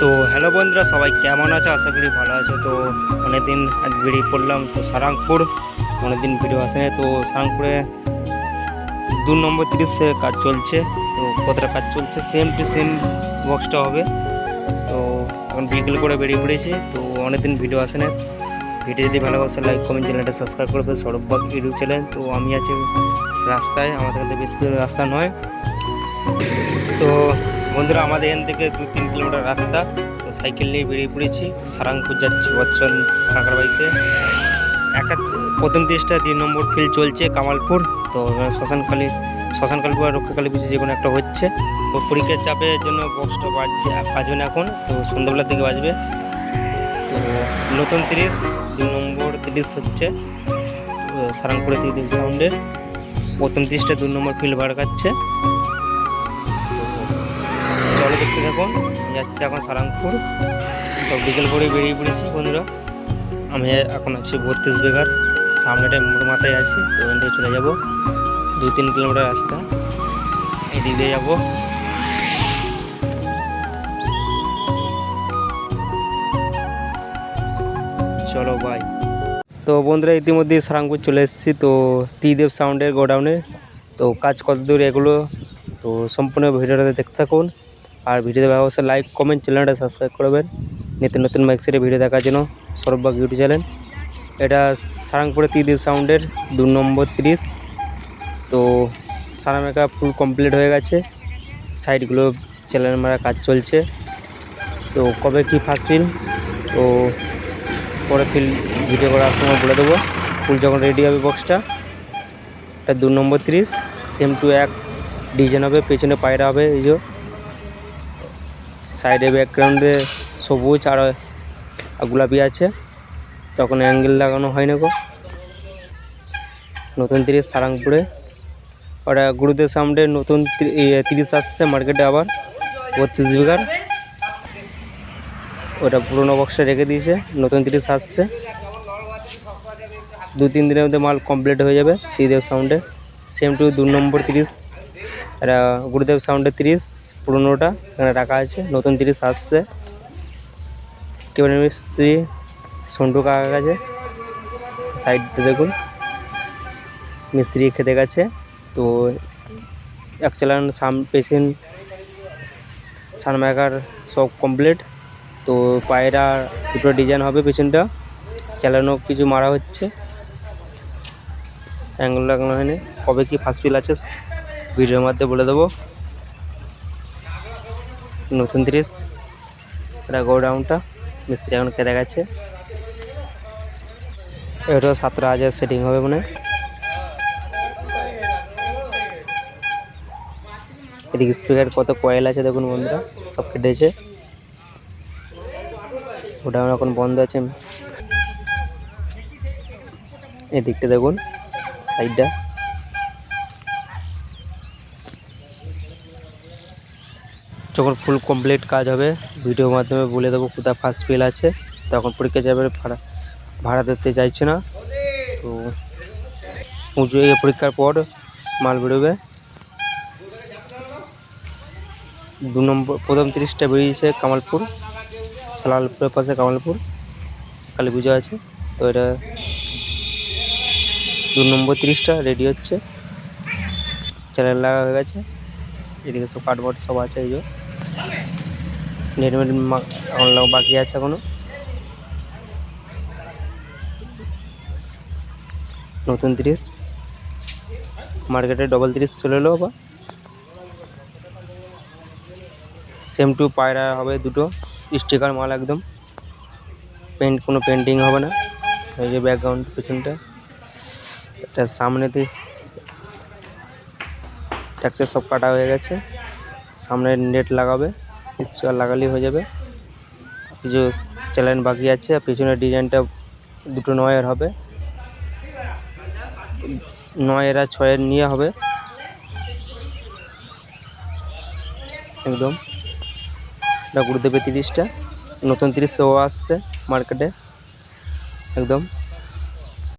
তো হ্যালো বন্ধুরা, সবাই কেমন আছে? আশা করি ভালো আছে। তো অনেকদিন আজ বেরিয়ে পড়লাম তো সারাংপুর। অনেকদিন ভিডিও আসেনি, তো সারাংপুরে দু নম্বর তিরিশে কাজ চলছে। তো কতটা কাজ চলছে? সেম টু সেম বক্সটা হবে। তো এখন বিকেল করে বেরিয়ে পড়েছি। তো অনেকদিন ভিডিও আসে না ভিডিও যদি ভালোবাসে লাইক কমেন্ট চ্যানেলটা সাবস্ক্রাইব করবে সৌরভবাগ ইউটিউব চ্যানেল তো আমি আছি রাস্তায়। আমাদের কাছে বেশি রাস্তা নয়। তো বন্ধুরা, আমাদের এখান থেকে দু তিন কিলোমিটার রাস্তা, তো সাইকেল নিয়ে বেরিয়ে পড়েছি। সারাংপুর যাচ্ছি বৎসল কাকার বাড়িতে একটা প্রথম দেশটা তিন নম্বর ফিল্ড চলছে কামালপুর। তো শ্মশানকালী শ্মশানকালী বা রক্ষাকালী পুজো যে কোনো একটা হচ্ছে। তো পরীক্ষার চাপের জন্য বক্সটা বাজছে, বাজবে না এখন, তো সন্ধ্যাবেলার দিকে বাজবে। তো নতুন তিরিশ দুই নম্বর তিরিশ হচ্ছে সারাংপুরে তিরিশ সাউন্ডের প্রথম তিরিশটা দু নম্বর ফিল্ড বার কাটছে। দেখতে থাকুন। যাচ্ছে এখন সারাংপুর। তো বিকেল করে বেরিয়ে পড়েছি বন্ধুরা। আমি এখন আছি বত্রিশ বেগার সামনেটা মোড় মাথায় আছি। তো ওখান থেকে চলে যাব। দু তিন কিলোমিটার রাস্তা। এদিক দিয়ে যাব। চলো বাই তো বন্ধুরা, ইতিমধ্যে সারাংপুর চলে এসেছি। তো ত্রিদেব সাউন্ডের গোডাউনে তো কাজ কত দূর এগুলো? তো সম্পূর্ণ ভিডিওটাতে দেখতে থাকুন। আর ভিডিও ভিডিওতে অবশ্যই লাইক কমেন্ট চ্যানেলটা সাবস্ক্রাইব করবেন। নিত্য নতুন মাইক্সের ভিডিও দেখার জন্য সৌরভবাগ ইউটিউব চ্যানেল এটা সারাংপুরে ত্রিদেব সাউন্ডের, দু নম্বর তিরিশ। তো সারা মেকআপ ফুল কমপ্লিট হয়ে গেছে। সাইডগুলো চ্যানেল মারা কাজ চলছে। তো কবে কি ফার্স্ট ফিল্ম তো পরে ফিল ভিডিও করার সময় বলে দেবো। ফুল যখন রেডি হবে বক্সটা এটা দু নম্বর তিরিশ। সেম টু এক ডিজাইন হবে, পেছনে পায়রা হবে, এই যে। সাইডে ব্যাকগ্রাউন্ডে সবুজ আর গোলাপি আছে। তখন অ্যাঙ্গেল লাগানো হয় না গো। নতুন তিরিশ সারাংপুরে। ওটা গুরুদেব সামনে নতুন তিরিশ আসছে মার্কেটে আবার। বত্রিশ বিঘার। ওটা পুরোনো বক্সে রেখে দিয়েছে। নতুন তিরিশ আসছে। দু, তিন দিনের মধ্যে মাল কমপ্লিট হয়ে যাবে। ত্রিদেব সাউন্ডে সেম টু দু নম্বর তিরিশ। এটা গুরুদেব সাউন্ডের তিরিশ। পুরোনোটা এখানে রাখা আছে। নতুন তিরিশ আসছে। কেবল মিস্ত্রি সন্টু কাকা কাছে। সাইডটা দেখুন। মিস্ত্রি খেতে গেছে। তো এক চালান সাম পেশেন্ট সানমাইকার সব কমপ্লিট। তো পায়রা দুটো ডিজাইন হবে পেছনটা। চালানো কিছু মারা হচ্ছে। অ্যাঙ্গেল লাগানো হয়নি। কবে কি ফার্স্ট ফিল আছে, ভিডিওর মধ্যে বলে দেবো। নতুন তিরিশ এটা গোডাউনটা, মিস্ত্রি এখন কেটে গেছে এটা সতেরো হাজার সেটিং হবে মানে এদিকে স্পিকার কত কয়েল আছে দেখুন বন্ধুরা, সব কেটেছে গোডাউন এখন বন্ধ আছে। এদিকটা দেখুন সাইডটা যখন ফুল কমপ্লিট কাজ হবে ভিডিওর মাধ্যমে বলে দেবো কোথায় ফার্স্ট ফিল আছে, তখন পরীক্ষা যাবে, ভাড়া ভাড়া দিতে চাইছে না। তো এই পরীক্ষার পর মাল বেরোবে। দু নম্বর, প্রথম তিরিশটা বেরিয়েছে কামালপুর, সালালপুরের পাশে কামালপুর, কালী পুজো আছে। তো এটা দু নম্বর তিরিশটা রেডি হচ্ছে। চ্যানেল লাগা হয়ে গেছে। এদিকে সব কাঠবোর্ড সব আছে, এই যে। এখন বাকি আছে এখনও। নতুন তিরিশ। মার্কেটে ডবল তিরিশ চলে এলো বা সেম টু পায়রা হবে দুটো স্টিকার মাল একদম। পেন্ট কোনো পেন্টিং হবে না। এই যে ব্যাকগ্রাউন্ড পেছনটা। এটা সামনেতে ট্যাক্সে সব কাটা হয়ে গেছে। সামনে নেট লাগাবে স্টিকার লাগালেই হয়ে যাবে। কিছু চ্যালেঞ্জ বাকি আছে, আর পেছনের ডিজাইনটা দুটো নয়ের হবে। নয়ের আর ছয়ের নিয়ে হবে। একদম। এটা গুরুদেবের তিরিশটা। নতুন তিরিশ ও আসছে মার্কেটে। একদম।